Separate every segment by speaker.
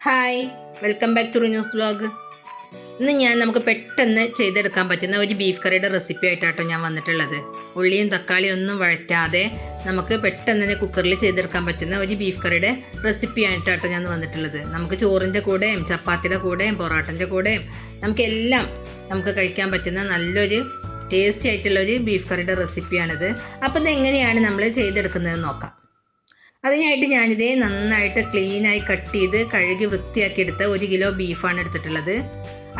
Speaker 1: Hi welcome back to news vlog ഇന്ന് ഞാൻ നമുക്ക് പെട്ടെന്ന് ചെയ്തെടുക്കാൻ പറ്റുന്ന ഒരു ബീഫ് കറിയുടെ റെസിപ്പി ആയിട്ടാട്ടോ ഞാൻ വന്നിട്ടുള്ളത്. ഉള്ളിയും തക്കാളിയും ഒന്നും വഴറ്റാതെ നമുക്ക് പെട്ടെന്ന് തന്നെ കുക്കറിൽ ചെയ്തെടുക്കാൻ പറ്റുന്ന ഒരു ബീഫ് കറിയുടെ റെസിപ്പി ആയിട്ടാട്ടോ ഞാൻ വന്നിട്ടുള്ളത്. നമുക്ക് ചോറിന്റെ കൂടെയും ചപ്പാത്തിയുടെ കൂടെയും പൊറോട്ടന്റെ കൂടെയും നമുക്കെല്ലാം നമുക്ക് കഴിക്കാൻ പറ്റുന്ന നല്ലൊരു ടേസ്റ്റി ആയിട്ടുള്ള ഒരു ബീഫ് കറിയുടെ റെസിപ്പിയാണിത്. അപ്പോൾ ഇത് എങ്ങനെയാണ് നമ്മൾ ചെയ്തെടുക്കുന്നത് നോക്കാം. അതിനായിട്ട് ഞാനിതേ നന്നായിട്ട് ക്ലീനായി കട്ട് ചെയ്ത് കഴുകി വൃത്തിയാക്കി എടുത്ത ഒരു കിലോ ബീഫാണ് എടുത്തിട്ടുള്ളത്.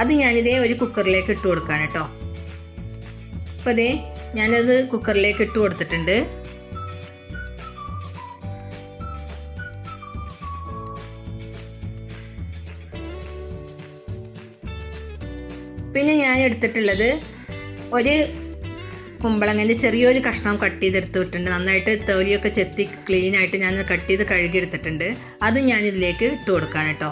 Speaker 1: അത് ഞാനിതേ ഒരു കുക്കറിലേക്ക് ഇട്ട് കൊടുക്കുകയാണ് കേട്ടോ. അപ്പോൾ അതേ ഞാനത് കുക്കറിലേക്ക് ഇട്ട് കൊടുത്തിട്ടുണ്ട്. പിന്നെ ഞാൻ എടുത്തിട്ടുള്ളത് ഒരു കുമ്പളങ്ങന്റെ ചെറിയൊരു കഷ്ണം കട്ട് ചെയ്തെടുത്തിട്ടുണ്ട് നന്നായിട്ട് തോലിയൊക്കെ ചെത്തി ക്ലീൻ ആയിട്ട് ഞാൻ കട്ട് ചെയ്ത് കഴുകിയെടുത്തിട്ടുണ്ട്. അതും ഞാൻ ഇതിലേക്ക് ഇട്ട് കൊടുക്കാൻ കേട്ടോ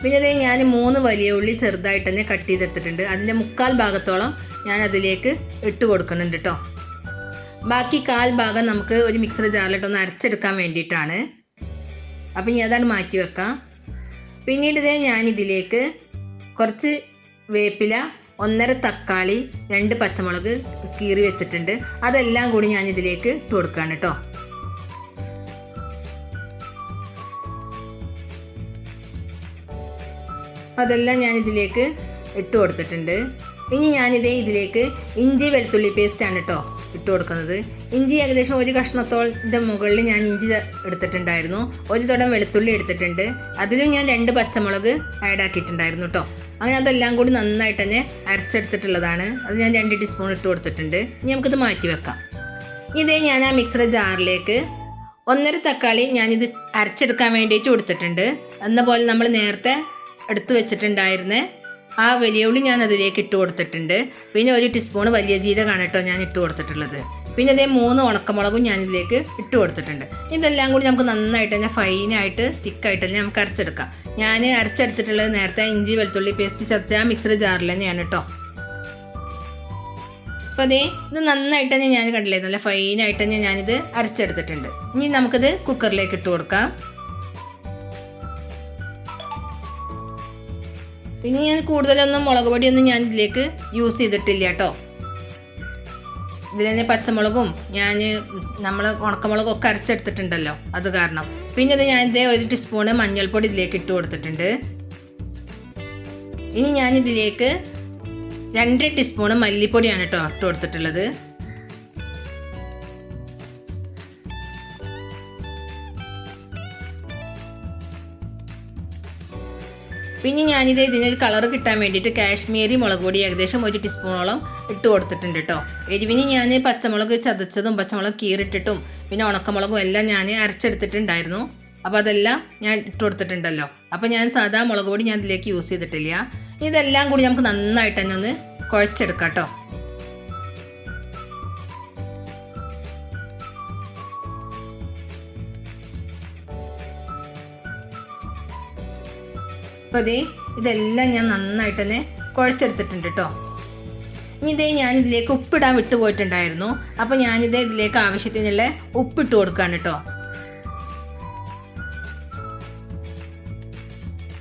Speaker 1: പിന്നെ ഇതേ ഞാൻ മൂന്ന് വലിയ ഉള്ളി ചെറുതായിട്ട് തന്നെ കട്ട് ചെയ്തെടുത്തിട്ടുണ്ട്. അതിന്റെ മുക്കാൽ ഭാഗത്തോളം ഞാൻ അതിലേക്ക് ഇട്ട് കൊടുക്കുന്നുണ്ട് കേട്ടോ ബാക്കി കാൽ ഭാഗം നമുക്ക് ഒരു മിക്സർ ജാറിലിട്ടൊന്ന് അരച്ചെടുക്കാൻ വേണ്ടിയിട്ടാണ്. അപ്പം ഇനി അതാണ് മാറ്റി വെക്കാം. പിന്നീട് ഇതേ ഞാൻ ഇതിലേക്ക് കുറച്ച് വേപ്പില ഒന്നര തക്കാളി രണ്ട് പച്ചമുളക് കീറി വെച്ചിട്ടുണ്ട്. അതെല്ലാം കൂടി ഞാൻ ഇതിലേക്ക് ഇട്ട് കൊടുക്കുകയാണ് കേട്ടോ. അതെല്ലാം ഞാൻ ഇതിലേക്ക് ഇട്ട് കൊടുത്തിട്ടുണ്ട്. ഇനി ഞാനിതേ ഇതിലേക്ക് ഇഞ്ചി വെളുത്തുള്ളി പേസ്റ്റാണ് കേട്ടോ ഇട്ട് കൊടുക്കുന്നത്. ഇഞ്ചി ഏകദേശം ഒരു കഷ്ണത്തോളിന്റെ മുകളിൽ ഞാൻ ഇഞ്ചി എടുത്തിട്ടുണ്ടായിരുന്നു. ഒരു തുടം വെളുത്തുള്ളി എടുത്തിട്ടുണ്ട്. അതിലും ഞാൻ രണ്ട് പച്ചമുളക് ആഡ് ആക്കിയിട്ടുണ്ടായിരുന്നു കേട്ടോ അങ്ങനെ അതെല്ലാം കൂടി നന്നായിട്ട് തന്നെ അരച്ചെടുത്തിട്ടുള്ളതാണ്. അത് ഞാൻ രണ്ട് ടീസ്പൂൺ ഇട്ട് കൊടുത്തിട്ടുണ്ട്. ഇനി നമുക്കിത് മാറ്റി വെക്കാം. ഇതേ ഞാൻ ആ മിക്സർ ജാറിലേക്ക് ഒന്നര തക്കാളി ഞാനിത് അരച്ചെടുക്കാൻ വേണ്ടിയിട്ട് കൊടുത്തിട്ടുണ്ട്. എന്ന പോലെ നമ്മൾ നേരത്തെ എടുത്തു വെച്ചിട്ടുണ്ടായിരുന്ന ആ വലിയ ഉള്ളി ഞാൻ അതിലേക്ക് ഇട്ട് കൊടുത്തിട്ടുണ്ട്. പിന്നെ ഒരു ടീസ്പൂൺ വലിയ ജീരകമാണ് കേട്ടോ ഞാൻ ഇട്ട് കൊടുത്തിട്ടുള്ളത്. പിന്നെ അതേ മൂന്ന് ഉണക്കമുളകും ഞാൻ ഇതിലേക്ക് ഇട്ട് കൊടുത്തിട്ടുണ്ട്. ഇതെല്ലാം കൂടി നമുക്ക് നന്നായിട്ട് തന്നെ ഫൈനായിട്ട് തിക്കായിട്ട് തന്നെ നമുക്ക് അരച്ചെടുക്കാം. ഞാൻ അരച്ചെടുത്തിട്ടുള്ളത് നേരത്തെ ഇഞ്ചി വെളുത്തുള്ളി പേസ്റ്റ് ചതച്ച മിക്സർ ജാറിൽ തന്നെയാണ് കേട്ടോ. അപ്പോൾ അതേ ഇത് നന്നായിട്ട് തന്നെ ഞാൻ കണ്ടില്ലേ നല്ല ഫൈനായിട്ട് തന്നെ ഞാനിത് അരച്ചെടുത്തിട്ടുണ്ട്. ഇനി നമുക്കിത് കുക്കറിലേക്ക് ഇട്ട് കൊടുക്കാം. പിന്നെ ഞാൻ കൂടുതലൊന്നും മുളക് പൊടിയൊന്നും ഞാൻ ഇതിലേക്ക് യൂസ് ചെയ്തിട്ടില്ല കേട്ടോ. ഇതിൽ തന്നെ പച്ചമുളകും ഞാൻ നമ്മൾ ഉണക്കമുളകും ഒക്കെ അരച്ചെടുത്തിട്ടുണ്ടല്ലോ അത് കാരണം. പിന്നെ ഞാൻ ഇതേ ഒരു ടീസ്പൂണ് മഞ്ഞൾപ്പൊടി ഇതിലേക്ക് ഇട്ട് കൊടുത്തിട്ടുണ്ട്. ഇനി ഞാൻ ഇതിലേക്ക് രണ്ട് ടീസ്പൂണ് മല്ലിപ്പൊടിയാണ് കേട്ടോ ഇട്ട് കൊടുത്തിട്ടുള്ളത്. പിന്നെ ഞാനിത് ഇതിനൊരു കളർ കിട്ടാൻ വേണ്ടിയിട്ട് കാശ്മീരി മുളക് പൊടി ഏകദേശം ഒരു ടീസ്പൂണോളം ഇട്ട് കൊടുത്തിട്ടുണ്ട് കേട്ടോ എരിവിന് ഞാൻ പച്ചമുളക് ചതച്ചതും പച്ചമുളക് കീറിട്ടിട്ടും പിന്നെ ഉണക്കമുളകും എല്ലാം ഞാൻ അരച്ചെടുത്തിട്ടുണ്ടായിരുന്നു. അപ്പോൾ അതെല്ലാം ഞാൻ ഇട്ട് കൊടുത്തിട്ടുണ്ടല്ലോ. അപ്പോൾ ഞാൻ സാധാ മുളക് പൊടി ഞാൻ ഇതിലേക്ക് യൂസ് ചെയ്തിട്ടില്ല. ഇതെല്ലാം കൂടി നമുക്ക് നന്നായിട്ട് തന്നെ ഒന്ന് കുഴച്ചെടുക്കാം കേട്ടോ അപ്പോൾ അതേ ഇതെല്ലാം ഞാൻ നന്നായിട്ട് തന്നെ കുഴച്ചെടുത്തിട്ടുണ്ട് കേട്ടോ ഇനി ഇതേ ഞാൻ ഇതിലേക്ക് ഉപ്പിടാൻ വിട്ടുപോയിട്ടുണ്ടായിരുന്നു. അപ്പോൾ ഞാനിതേ ഇതിലേക്ക് ആവശ്യത്തിനുള്ള ഉപ്പിട്ട് കൊടുക്കുകയാണ് കേട്ടോ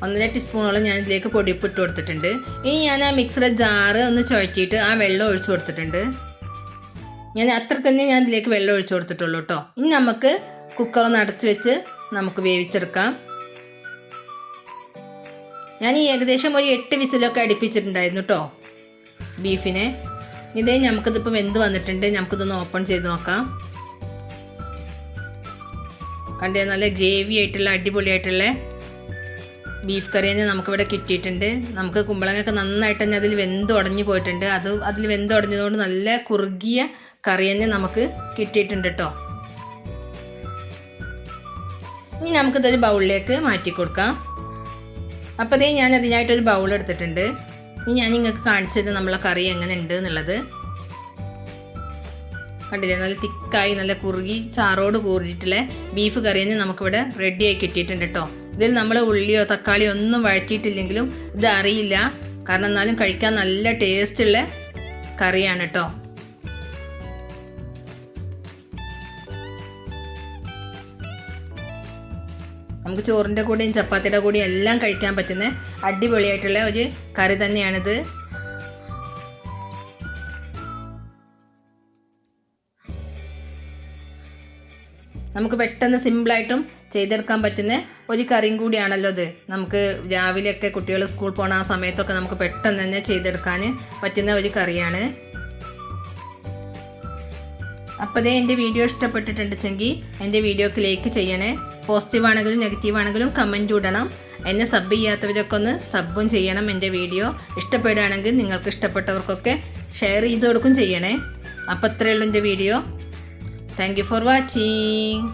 Speaker 1: ഒന്നര ടീസ്പൂണോളം ഞാൻ ഇതിലേക്ക് പൊടിയുപ്പ് ഇട്ട് കൊടുത്തിട്ടുണ്ട്. ഇനി ഞാൻ ആ മിക്സറെ ജാറ് ഒന്ന് ചുഴറ്റിയിട്ട് ആ വെള്ളം ഒഴിച്ചു കൊടുത്തിട്ടുണ്ട്. ഞാൻ അത്ര തന്നെ ഞാൻ ഇതിലേക്ക് വെള്ളം ഒഴിച്ചു കൊടുത്തിട്ടുള്ളൂ കേട്ടോ ഇനി നമുക്ക് കുക്കർ ഒന്ന് അടച്ചു വെച്ച് നമുക്ക് വേവിച്ചെടുക്കാം. ഞാൻ ഈ ഏകദേശം ഒരു എട്ട് വിസിലൊക്കെ അടുപ്പിച്ചിട്ടുണ്ടായിരുന്നു കേട്ടോ ബീഫിനെ. ഇതേ നമുക്കിതിപ്പോൾ വെന്ത് വന്നിട്ടുണ്ട്. നമുക്കിതൊന്ന് ഓപ്പൺ ചെയ്ത് നോക്കാം. കണ്ടേ നല്ല ഗ്രേവി ആയിട്ടുള്ള അടിപൊളിയായിട്ടുള്ള ബീഫ് കറി തന്നെ നമുക്കിവിടെ കിട്ടിയിട്ടുണ്ട്. നമുക്ക് കുമ്പളങ്ങൊക്കെ നന്നായിട്ട് തന്നെ അതിൽ വെന്ത് ഉടഞ്ഞു പോയിട്ടുണ്ട്. അത് അതിൽ വെന്ത് ഉടഞ്ഞതുകൊണ്ട് നല്ല കുറുകിയ കറി തന്നെ നമുക്ക് കിട്ടിയിട്ടുണ്ട് കേട്ടോ ഇനി നമുക്കിതൊരു ബൗളിലേക്ക് മാറ്റി കൊടുക്കാം അപ്പോൾ അതേ ഞാൻ അതിനായിട്ടൊരു ബൗൾ എടുത്തിട്ടുണ്ട്. ഇനി ഞാൻ നിങ്ങൾക്ക് കാണിച്ചത് നമ്മളെ കറി എങ്ങനെ ഉണ്ട് എന്നുള്ളത്. കണ്ടില്ലേ? നല്ല തിക്കായി നല്ല കുറുകി ചാറോട് കൂറിയിട്ടുള്ള ബീഫ് കറി തന്നെ നമുക്കിവിടെ റെഡിയായി കിട്ടിയിട്ടുണ്ട് കേട്ടോ ഇതിൽ നമ്മൾ ഉള്ളിയോ തക്കാളിയോ ഒന്നും വഴറ്റിയിട്ടില്ലെങ്കിലും ഇത് അറിയില്ല. കാരണം എന്നാലും കഴിക്കാൻ നല്ല ടേസ്റ്റുള്ള കറിയാണ് കേട്ടോ നമുക്ക് ചോറിന്റെ കൂടെയും ചപ്പാത്തിയുടെ കൂടെയും എല്ലാം കഴിക്കാൻ പറ്റുന്ന അടിപൊളിയായിട്ടുള്ള ഒരു കറി തന്നെയാണിത്. നമുക്ക് പെട്ടെന്ന് സിമ്പിളായിട്ടും ചെയ്തെടുക്കാൻ പറ്റുന്ന ഒരു കറിയും കൂടിയാണല്ലോ ഇത്. നമുക്ക് രാവിലെയൊക്കെ കുട്ടികൾ സ്കൂൾ പോണ ആ സമയത്തൊക്കെ നമുക്ക് പെട്ടെന്ന് തന്നെ ചെയ്തെടുക്കാൻ പറ്റുന്ന ഒരു കറിയാണ്. അപ്പോൾ ദേ എന്റെ വീഡിയോ ഇഷ്ടപ്പെട്ടിട്ടുണ്ടെങ്കിൽ എന്റെ വീഡിയോക്ക് ലൈക്ക് ചെയ്യണേ. പോസിറ്റീവ് ആണെങ്കിലും നെഗറ്റീവ് ആണെങ്കിലും കമന്റ് ഇടണം. എന്നെ സബ് ചെയ്യാത്തവരൊക്കെ ഒന്ന് സബും ചെയ്യണം എന്റെ വീഡിയോ ഇഷ്ടപ്പെടുകയാണെങ്കിൽ നിങ്ങൾക്ക് ഇഷ്ടപ്പെട്ടവർക്കൊക്കെ ഷെയർ ചെയ്ത് കൊടുക്കും ചെയ്യണേ. അപ്പോൾ അത്രയേ ഉള്ളൂ എന്റെ വീഡിയോ താങ്ക് ഫോർ വാച്ചിങ്